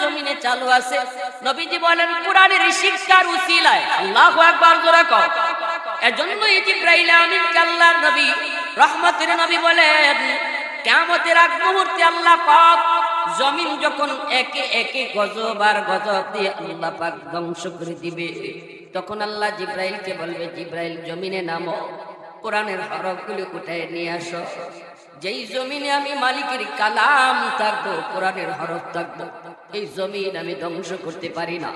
জমিনে চালু আছে। নবীজি বলেন, কোরআনের শিক্ষার উসিলায় আল্লাহু আকবার জোরে কও। এজন্যই জিব্রাইল আমিনকে আল্লাহর নবী, রহমতের নবী বলেন, কিয়ামতের আগ মুহূর্তে আল্লাহ পাক জমিন যখন একে একে গজব আর গজব দিয়ে আল্লাহ পাক ধ্বংস করে দিবে, তখন আল্লাহ জিব্রাইলকে বলবে, জিব্রাইল, জমিনে নামো, কোরআনের হরফগুলি উঠায় নিয়ে আসো। যেই জমিনে আমি মালিকের কালাম থাকব কোরআনের হরফ থাকব। এই জমিন আমি ধ্বংস করতে পারি না।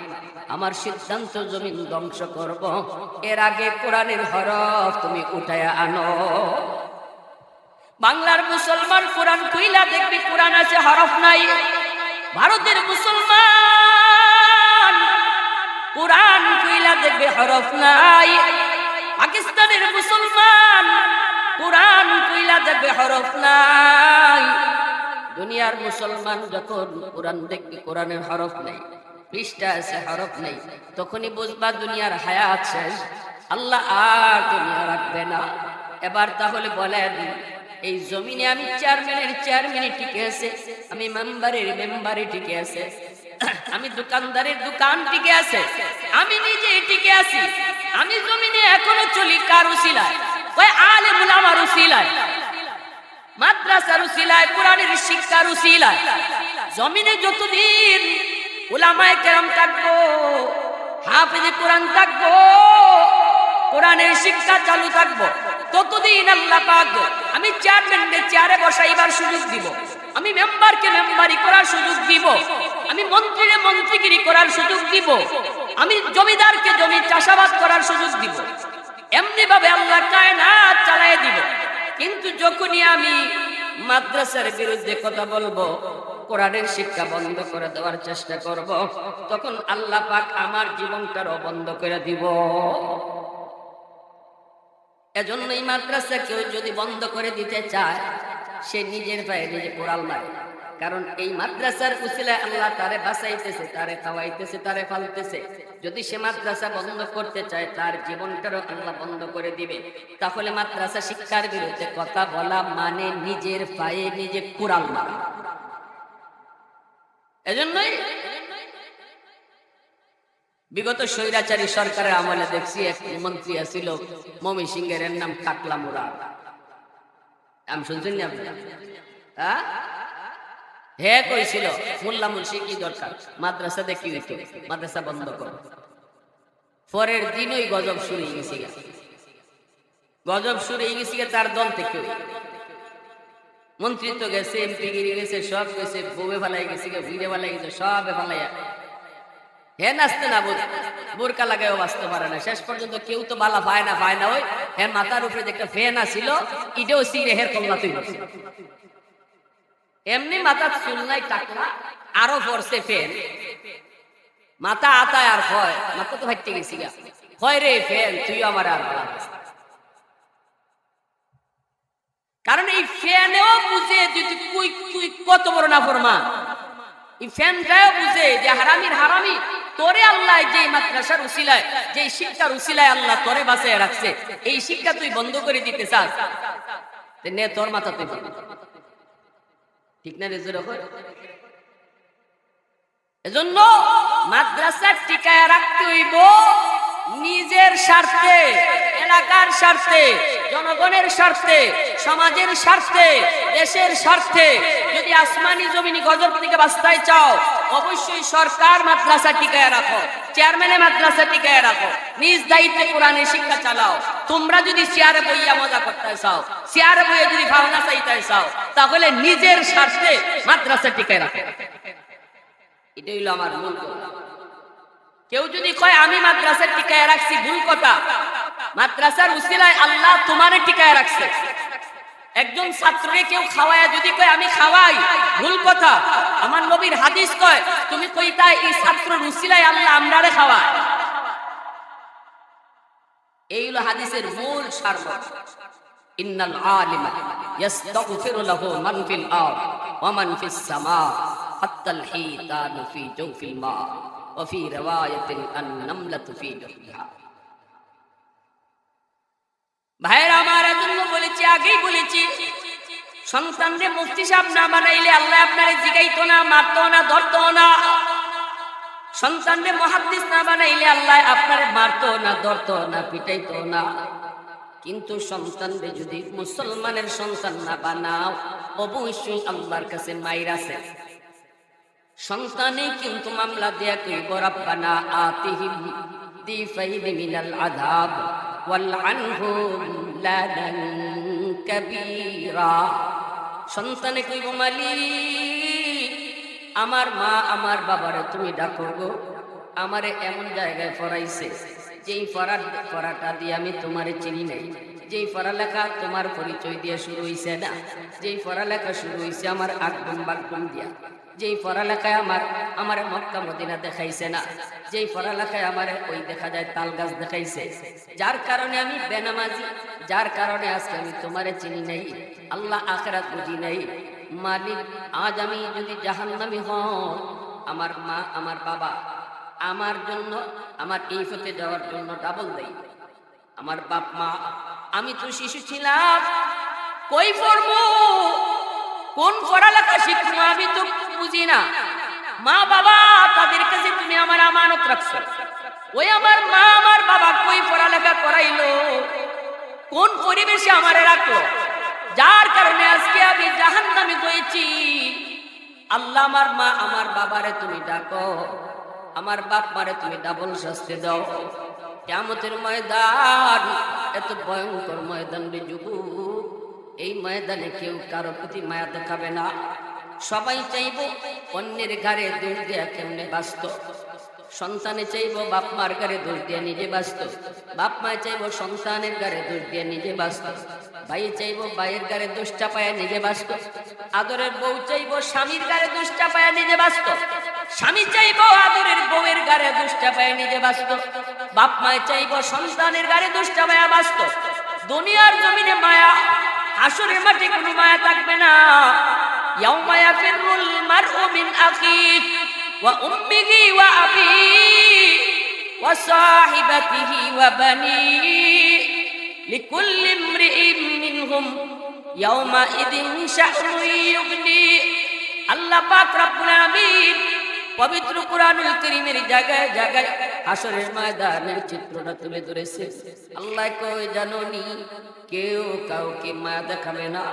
আমার সিদ্ধান্ত জমিন ধ্বংস করব। এর আগে কোরআনের হরফ তুমি উঠায় আনো। বাংলার মুসলমান কোরআন খুইলা দেখবি, কোরআন আছে, হরফ নাই। ভারতের মুসলমান কোরআন খুইলা দেখবে, হরফ নাই। পাকিস্তানের মুসলমান কোরআন খুইলা দেখবে হরফ নাই। দুনিয়ার মুসলমান যখন কোরআন দেখবে কোরআনের হরফ নেই, পৃষ্ঠা আছে হরফ নেই, তখনই বুঝবা দুনিয়ার হায়াত শেষ। আল্লাহ আর দুনিয়া রাখবে না। এবার তাহলে বলেন, এই জমিনে আমি চেয়ারম্যানের চেয়ারম্যানে টিকে আছে, আমি মেম্বারের মেম্বারে টিকে আছে, আমি দোকানদারের দোকান টিকে আছে, আমি নিজে টিকে আছি, আমি জমিনে এখনও চলি কার উসিলায় ওই আলে মুলামার উসিলায় মাদ্রাসার উসিলায় কোরআনের শিক্ষার উসিলায় জমিনে যতদিন উলামায়ে কেরাম থাকব, হাফেজে কোরআন থাকব, কোরআনের শিক্ষা চালু থাকব, ততদিন আল্লাহ পাক আমি চেয়ারম্যানকে চেয়ারে বসাইবার সুযোগ দিব। আমি মেম্বারকে মেম্বারি করার সুযোগ দিব। আমি মন্ত্রীরে মন্ত্রীগিরি করার সুযোগ দিব। আমি জমিদারকে জমি চাষাবাদ করার সুযোগ দিব। এমনি ভাবে আল্লাহ কায়নাত চালায় দিব। কিন্তু যখনই আমি মাদ্রাসার বিরুদ্ধে কথা বলব, কোরআনের শিক্ষা বন্ধ করে দেওয়ার চেষ্টা করব, তখন আল্লাহ পাক আমার জীবনটারও বন্ধ করে দিব। এজন্য এই মাদ্রাসা কেউ যদি বন্ধ করে দিতে চায়, সে নিজের পায়ে নিজে কোরাল মারে। কারণ এই মাদ্রাসার উসিলায় আল্লাহ তারে বাঁচাইতেছে, তারে খাওয়াইতেছে, তারে ফালতেছে। যদি সে মাদ্রাসা বন্ধ করতে চায়, তার জীবনটারও আল্লাহ বন্ধ করে দিবে। তাহলে মাদ্রাসা শিক্ষার বিরুদ্ধে কথা বলা মানে নিজের পায়ে নিজে কোরাল মারা। এজন্যই বিগত স্বৈরাচারী সরকারের আমলে দেখছি, এক মন্ত্রী আছিল, মমি সিংহের এর নাম কাকলা মুরা নাম শুনছেন না আপনি? হ্যাঁ? হে কইছিল, মোল্লা মুন্সি কি দরকার? মাদ্রাসা দেখি দিত মাদ্রাসা বন্ধ কর। পরের দিনই গজব শুরু হয়ে গেছে গজব শুরু হয়ে গেছে তার দল থেকে মন্ত্রী তো গেছে, এমপি গিরি গেছে, সব গেছে বউে ফালাই গেছে বুড়ে ফালাই গেছে, সব ফালাইয়া। হে নাচতে না বোধ বোরকা লাগাইও বাঁচতে পারে না। শেষ পর্যন্ত কেউ তো বালা পায় না পায় না ওই। হে মাথার উপরে যে একটা ফ্যান আসিল ইটেও সিরে হের কমলা তুই এমনি মাথার চুল নাই আরও পড়ছে ফেন মাথা আতায় আর হয়, মাথা তো ভাইতে গেছি গা হয় রে ফেন তুই আমার আর। কারণ এই ফ্যানেও বুঝে যে তুই কুই তুই কত বড় না ফরমা এই ফ্যানটাও বুঝে যে হারামির হারামি, তোরে আল্লাহ যে মাদ্রাসার উসিলায় যে শিক্ষার উসিলায় আল্লাহ তোরে বাঁচিয়ে রাখছে, এই শিক্ষা তুই বন্ধ করে দিতে চাস নে, তোর মাথা তুই। ঠিক না রে জোরে এজন্য মাদ্রাসা টিকায় রাখতে হইব নিজের স্বার্থে, এলাকার স্বার্থে, জনগণের স্বার্থে, সমাজের স্বার্থে, দেশের স্বার্থে। যদি আসমানি জমিনি গজব থেকে বাঁচতে চাও, অবশ্যই সরকার মাদ্রাসা টিকায় রাখো, চেয়ারম্যানে মাদ্রাসা টিকায় রাখো। নিজ দায়িত্বে কোরআনের শিক্ষা চালাও। তোমরা যদি চেয়ারে বইয়া মজা করতে চাও চেয়ারে বইয়ে যদি ভাবনা চাইতে চাও, তাহলে নিজের স্বার্থে মাদ্রাসা টিকায় রাখো। এটা হইল আমার কেউ যদি কয়, আমি মাদ্রাসার টিকায় রাখছি, ভুল কথা। মাদ্রাসার উসিলায় আল্লাহ তোমারে টিকায় রাখছে। একজন ছাত্রকে কেউ খাওয়ায়, যদি কয়, আমি খাওয়াই, ভুল কথা। আমার নবীর হাদিস কয়, তুমি কইতা, এই ছাত্র উসিলায় আল্লাহ আমরারে খাওয়ায়? এই হলো হাদিসের মূল সারমর্ম। ইন্নাল আলিমা ইয়াস্তাগফিরু লাহু মান ফিল আরদ ওয়া মান ফিস সামা হাত্তা আল হিতানু ফি জাওফিল মা ওয়া ফি রিওয়ায়াতিন আন নামলাতু ফি জহরিহা ভাইরা আমার এজন্য বলেছি, আগেই বলেছি, সন্তানরে মুফতি সাহেব না বানাইলে আল্লাহ আপনারে জিগাইতো না, মারতো না, ধরতো না। সন্তানরে মহাদ্দিস না বানাইলে আল্লাহ আপনারে মারতো না, ধরতো না, পিটাইতো না। কিন্তু সন্তানরে যদি মুসলমানের সন্তান না বানাও, অবশ্যই আল্লাহর কাছে মাইর আছে। সন্তানে কিন্তু মামলা দেয়া কইব রাব্বানা আতিহিম দিফাইন মিনাল আযাব ওয়াল আনহুম লানান কাবীরা। সন্তানে কইব, মালিক, আমার মা আমার বাবারে তুমি ডাকো গো, আমারে এমন জায়গায় পড়াইছে যেই পড়া, পড়াটা দিয়ে আমি তোমারে চিনি নাই। যেই পড়ালেখা তোমার পরিচয় দিয়ে শুরু হইছে না, যেই পড়ালেখা শুরু হইছে আমার আগডম বাগডম দিয়া। যেই পড়ালেখায় আমার আমার মক্কা মদিনা দেখাইছে না, যেই পড়ালেখায় আমার ওই দেখা যায় তাল গাছ দেখাইছে। যার কারণে আমি বেনামাজি, যার কারণে আজকে আমি তোমারে চিনি নাই, আল্লাহ আখেরাত বুঝি নাই। মালিক, আজ আমি যদি জাহান্নামি হন আমার মা, আমার বাবা আমার জন্য, আমার এই ফতে যাওয়ার জন্য ডাবল দেয়। আমার বাপ মা, আমি তো শিশু ছিলাম। কই পড়ব? কোন পড়ালেখা শিখব আমি তো বুঝি না। মা বাবা, তাদের কাছে তুমি আমার আমানত রাখছো। ওই আমার মা, আমার বাবা কই পড়ালেখা করাইলো? কোন পরিবেশে আমারে রাখল? যার কারণে আজকে আমি জাহান নামে হয়েছি আল্লাহ আমার মা, আমার বাবারে তুমি ডাকো। আমার বাপ মারে তুমি ডাবল শাস্তি দাও। কেমতের ময়দান, এত ভয়ঙ্কর ময়দান রে এই ময়দানে কেউ কারও প্রতি মায়া দেখাবে না। সবাই চাইব অন্যের ঘরে দোষ দেয়া কেমনে বাস্ত সন্তানে চাইব বাপ মার ঘরে দোষ দিয়ে নিজে বাঁচত। বাপ মা চাইব সন্তানের ঘরে দোষ দিয়ে নিজে বাঁচত। ভাই চাইব ভাইয়ের ঘরে দোষ চাপায়া নিজে বাঁচত। আদরের বউ চাইব স্বামীর ঘরে দোষ চাপায়া নিজে বাঁচত। স্বামী চাইব আদরের বউয়ের ঘরে দোষ চাপায়া নিজে বাঁচত বাপ মায় চাইব সন্তানের ঘরে দোষ চাপায়া বাঁচত দুনিয়ার জমিনে মায়া আসরের মাঠে কোনো মায়া থাকবে না يوم يفر المرء من أخيه وأمه وأبيه وصاحبته وبنيه لكل امرئ منهم يومئذ شأن يغنيه আল্লাহ পাক রব্বুল আমিন পবিত্র কোরআনুল কারীমের জায়গায় জায়গায় হাসরের ময়দানের চিত্রটা তুলে ধরেছে। আল্লাহ কই জাননি, কেউ কাউকে মায়া দেখাবে না।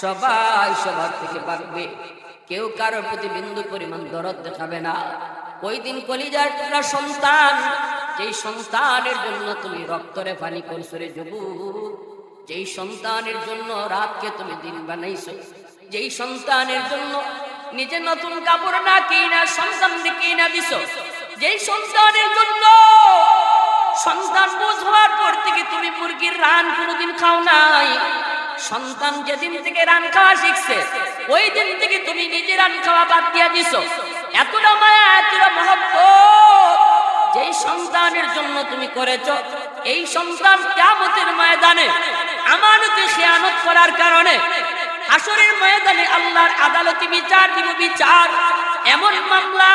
সবাই সবার থেকে পাকবে কেউ কারোর প্রতি বিন্দু পরিমাণ দরদ দেখাবে না। ওই দিন কলিজার টুকরা সন্তান, যেই সন্তানের জন্য তুমি রক্তরে পানি করছ রে যেই সন্তানের জন্য রাতকে তুমি দিন বানাইছো, যেই সন্তানের জন্য নিজে নতুন কাপড় না কিনা, সন্তান কিনা দিছ? যেই সন্তানের জন্য সন্তান বোঝ হওয়ার পর থেকে তুমি মুরগির রান কোনোদিন খাও নাই। সন্তান যেদিন থেকে রান খাওয়া শিখছে ওই দিন থেকে তুমি নিজে রান খাওয়া বাদ দিয়া দিছ। এতটা মায়া, এতটা মহব্বত যেই সন্তানের জন্য তুমি করেছ, এই সন্তান কেমতের ময়দানে আমানতে খেয়ানত করার কারণে হাসরের ময়দানে আল্লাহর আদালতে বিচার দিব, বিচার। এমন মামলা,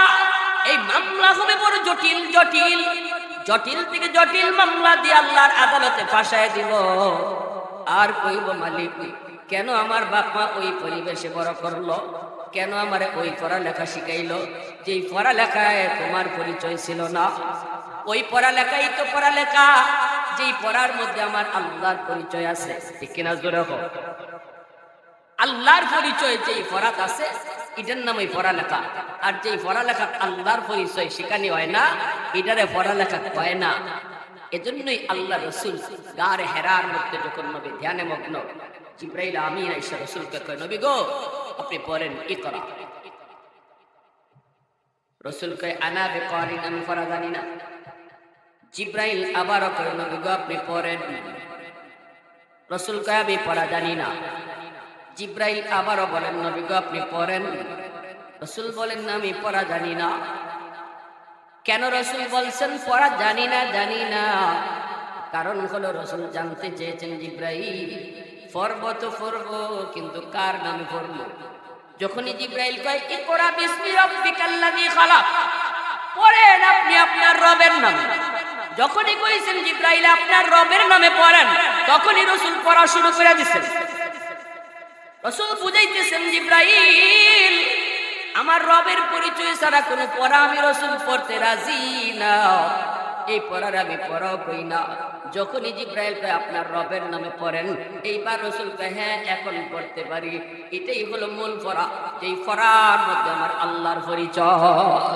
এই মামলা হবে বড় জটিল জটিল। জটিল থেকে জটিল মামলা দিয়ে আল্লাহর আদালতে ফাঁসায় দিব। আর কইব মালিক, কেন আমার বাপ মা ওই পরিবেশে বড় করল? কেন আমার ওই পড়ালেখা শিখাইলো? যেই পড়ালেখায় তোমার পরিচয় ছিল না। ওই পড়ালেখাই তো পড়ালেখা, যেই পড়ার মধ্যে আমার আল্লাহর পরিচয় আছে। ঠিক কিনা জোরে হোক আল্লাহর পরিচয় যেই পড়াত আছে, এটার নাম ওই পড়ালেখা। আর যেই পড়ালেখা আল্লাহর পরিচয় শেখানি হয় না, এটারে পড়ালেখা হয় না। এজন্যই আল্লাহ রসুল গার হেরার মধ্যে যখন নবী ধ্যানে মগ্ন, জিব্রাইল আমিন আইসা রসুলকে কয়, নবী গো, আপনি পড়েন কি করা রসুল কয়, আনা বে করিন আমি পড়া জানি না। জিব্রাইল আবারও কয়, নবী গো, আপনি পড়েন। রসুল কয়, আমি পড়া জানি না। জিব্রাইল আবারও বলেন, নবী গো, আপনি পড়েন। রসুল বলেন, না, আমি পড়া জানি না। কেন রসুল বলছেন, পড়া জানি না জানি না। কারণ হলো, রসুল জানতে চেয়েছেন জিব্রাইল, পড়ব তো পড়ব, কিন্তু কার নামে পড়ব? যখনই জিব্রাইল কয় ইকরা বিসমি রাব্বিকাল্লাযী খালাক। পড়েন আপনি আপনার রবের নামে। যখনই কইছেন, জিব্রাইল, আপনার রবের নামে পড়েন, তখনই রসুল পড়া শুরু করে দিচ্ছেন রসুল বুঝাইতেছেন জিব্রাইল, আমার রবের পরিচয় ছাড়া কোনো পড়া আমি রসুল পড়তে রাজি না। এই পড়ার আমি পড়াও কই না। যখনই জিব্রাইল কয়, আপনার রবের নামে পড়েন। এইবার রসুল কয় হ্যাঁ এখন পড়তে পারি। এটাই হলো মূল পড়া। এই পড়ার মধ্যে আমার আল্লাহর পরিচয়।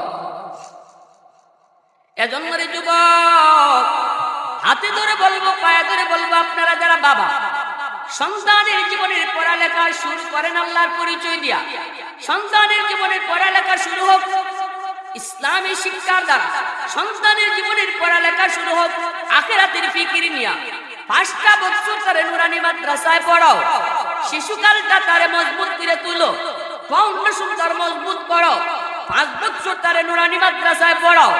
এজন্য রে যুবক, হাতে ধরে বলব, পায়ে ধরে বলব, আপনারা যারা বাবা সন্তানের জীবনের পড়ালেখা শুরু করেন আল্লাহর পরিচয় দিয়া। সন্তানের জীবনের পড়ালেখা শুরু হোক ইসলামী শিক্ষার দ্বারা। সন্তানের জীবনের পড়ালেখা শুরু হোক আখেরাতের ফিকির নিয়া। পাঁচটা বছর তারে নুরানি মাদ্রাসায় পড়াও। শিশুকালটা তারে মজবুত করে তুলো। ফাউন্ডেশন তার মজবুত করো। পাঁচ বছর তারে নুরানি মাদ্রাসায় পড়াও।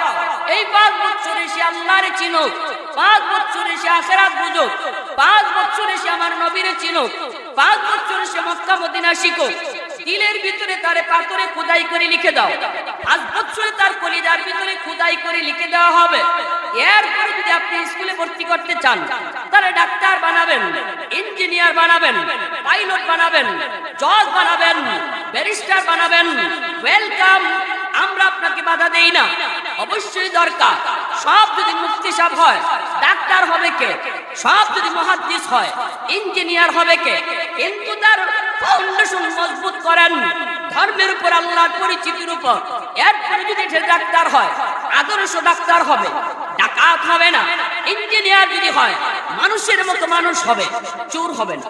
এই পাঁচ বছরে সে আল্লাহরে চিনুক। পাঁচ বছরে সে আখেরাত বুঝুক। পাঁচ বছরে সে আমার নবীরে চিনুক পাঁচ বছরে সে মক্কা, মদিনা শিখুক দিলের ভিতরে তারে পাথরে খোদাই করে লিখে দাও। পাঁচ বছরে তার কলিজার ভিতরে খোদাই করে লিখে দেওয়া হবে। এরপরে যদি আপনি স্কুলে ভর্তি করতে চান, তাহলে ডাক্তার বানাবেন, ইঞ্জিনিয়ার বানাবেন, পাইলট বানাবেন, জজ বানাবেন, ব্যারিস্টার বানাবেন। ওয়েলকাম, আমরা আপনাকে বাধা দেই না। অবশ্যই দরকার। সব যদি মুক্তি সাহ হয়, ডাক্তার হবে কে? সব যদি মহাদ্দিস হয়, ইঞ্জিনিয়ার হবে কে? কিন্তু তার ফাউন্ডেশন মজবুত করেন। ধর্মের উপর, আল্লাহর পরিচিতির উপর। এরপরে যদি সে ডাক্তার হয়, আদর্শ ডাক্তার হবে। ডাকাত হবে না। ইঞ্জিনিয়ার যদি হয়, মানুষের মতো মানুষ হবে। চোর হবে না।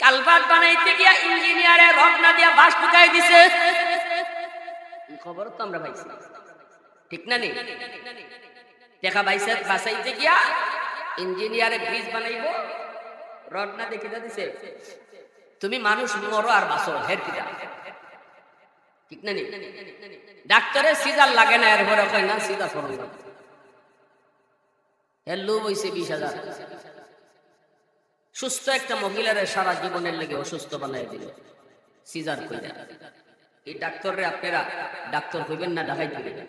কালভার্ট বানাইতে গিয়া ইঞ্জিনিয়ারে রড না দিয়া বাস ঢুকাই দিছে। খবর তো আমরা পাইছি? ঠিক না নেই দেখা পাইছে বাসাইতে গিয়া ইঞ্জিনিয়ারে ব্রিজ বানাইবো, রড না দেখে দিছে। তুমি মানুষ মরো আর বাসো হের কিটা ঠিক না নেই ডাক্তারের সিজার লাগে না, এর ঘরে কয় না, সিজা সরল এর লোভ হইছে বিশ হাজার। সুস্থ একটা মহিলার সারা জীবনের লেগে অসুস্থ বানাই দিল, সিজার কইরা। এই ডাক্তাররে আপনারা, ডাক্তার হইবেন না ডাকাই দিবেন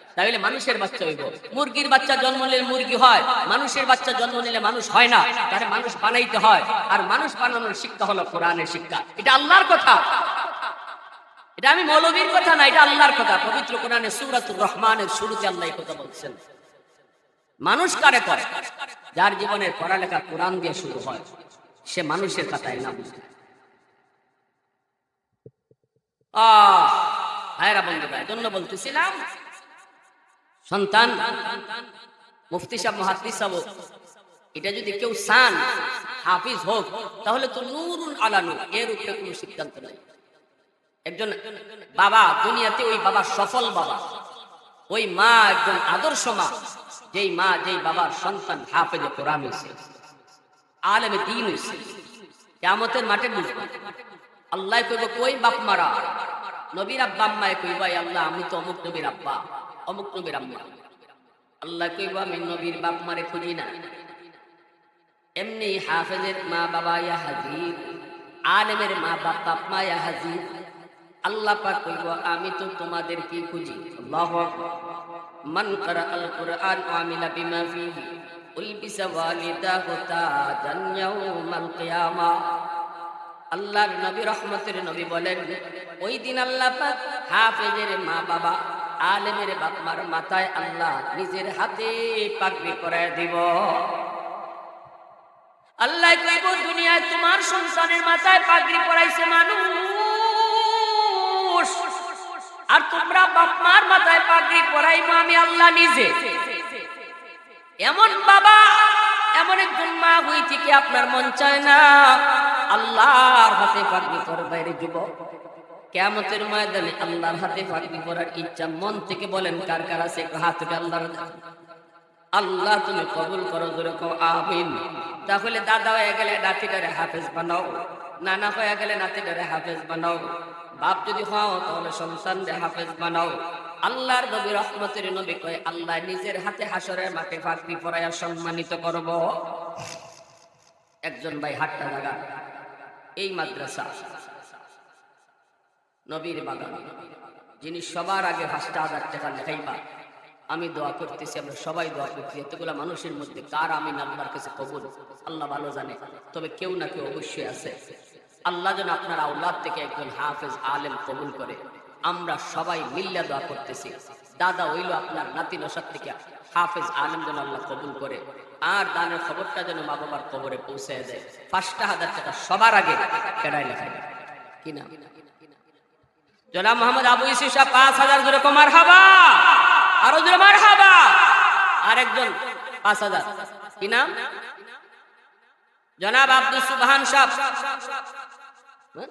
তাহলে মানুষের বাচ্চা হইব। মুরগির বাচ্চা জন্ম নিলে মুরগি হয়, মানুষের বাচ্চা জন্ম নিলে মানুষ হয় না। তারে মানুষ বানাইতে হয়। আর মানুষ বানানোর শিক্ষা হলো কোরআনের শিক্ষা। এটা আল্লাহর কথা। এটা আমি মৌলবীর কথা না, এটা আল্লাহর কথা। পবিত্র কোরআনে সুরাতুর রহমানের শুরুতে আল্লাহ কথা বলছেন। মানুষ কারে করে? যার জীবনের পড়ালেখা কোরআন দিয়ে শুরু হয়, সে মানুষের কথায় নাম আহ, ভাইরা বন্ধুরা এজন্য বলতেছিলাম সন্তান, মুফতি সাহেব মহাত্মী এটা যদি কেউ সান হাফিজ হোক, তাহলে তো নুরুন আলানু, এর উপরে কোনো সিদ্ধান্ত নাই। একজন বাবা, দুনিয়াতে ওই বাবা সফল বাবা, ওই মা একজন আদর্শ মা, যেই মা, যেই বাবার সন্তান হাফেজে কোরআন হয়েছে আলেমে দিন হয়েছে কেমতের মাঠে বুঝবে। আল্লাহ কইব, কই বাপ মারা? নবীর আব্বা, আম্মায় কইবা "এ আল্লাহ, আমি তো অমুক নবীর আব্বা। অমুক নবীর আম্মা। আল্লাহ কইব, আমি নবীর বাপ মারে খুঁজি না। এমনি হাফেজের মা বাবা ইয়া হাজির, আলেমের মা বাপ বাপ মা ইয়া হাজির। আল্লাহ পাক কইব, আমি তো তোমাদের কি খুঁজি। আল্লাহু আকবার। মান করা আল কুরআন আমিলা বিমা ফিহি, উলবিসা ওয়ালিদাহু তাজান ইয়াউমাল কিয়ামা। আল্লাহর নবী রহমতের নবী বলেন, ওই দিন আল্লাহ পাক হাফেজের মা বাবা আলেমের বাপ মার মাথায় আল্লাহ নিজের হাতে পাগড়ি করায় দিব। আল্লাহ কইব, দুনিয়ায় তোমার সন্তানের মাথায় পাগড়ি পরাইছে মানুষ। আর তোমরা বাপমার মাথায় পাগড়ি পরাইবো আমি আল্লাহ নিজে। এমন বাবা, এমন একজন মা হই থেকে আপনার মন চায় না? আল্লাহর হাতে পাগড়ি করবে যুবক কেমতের ময়দানে আল্লাহর হাতে পাগড়ি করার ইচ্ছা মন থেকে বলেন, কার কার আছে? হাত উঠে আল্লাহর আল্লাহ তুমি কবুল করো, জোরে কও, আমিন। তাহলে দাদা হয়ে গেলে নাতিটারে হাফেজ বানাও। নানা হয়ে গেলে নাতিটারে হাফেজ বানাও। বাপ যদি হও, তাহলে সন্তান হাফেজ বানাও। আল্লাহর নবী রহমতের নবী কয়, আল্লাহ নিজের হাতে হাসরের মাঠে ফাঁকরি পরাইয়া সম্মানিত করব। একজন ভাই হাটটা লাগা। এই মাদ্রাসা। নবীর বাগান, যিনি সবার আগে পাঁচটা হাজার টাকা লেখাইবা, আমি দোয়া করতেছি, আমরা সবাই দোয়া করতেছি। এতগুলা মানুষের মধ্যে কার আমি আল্লাহর কাছে কবুল? আল্লাহ ভালো জানে। তবে কেউ না কেউ অবশ্যই আছে। আল্লাহ যেন আপনার আউলাদ থেকে একজন হাফেজ, আলেম কবুল করে। আমরা সবাই মিল্লা দোয়া করতেছি। দাদা হইল আপনার নাতি নসাদ থেকে হাফেজ, আলেম যেন আল্লাহ কবুল করে। আর দানের খবরটা যেন মা বাবার কবরে পৌঁছে দেয়। পাঁচটা হাজার টাকা সবার আগে কেডাই লেখায়। কিনা জনাব মোহাম্মদ আবু ইসিসা পাঁচ হাজার দূরে কমার হাবা আরও জোরে মার হাবা আরেকজন পাঁচ হাজার। কি নাম? জনাব আব্দুল সুবহান সাহ। হ্যাঁ?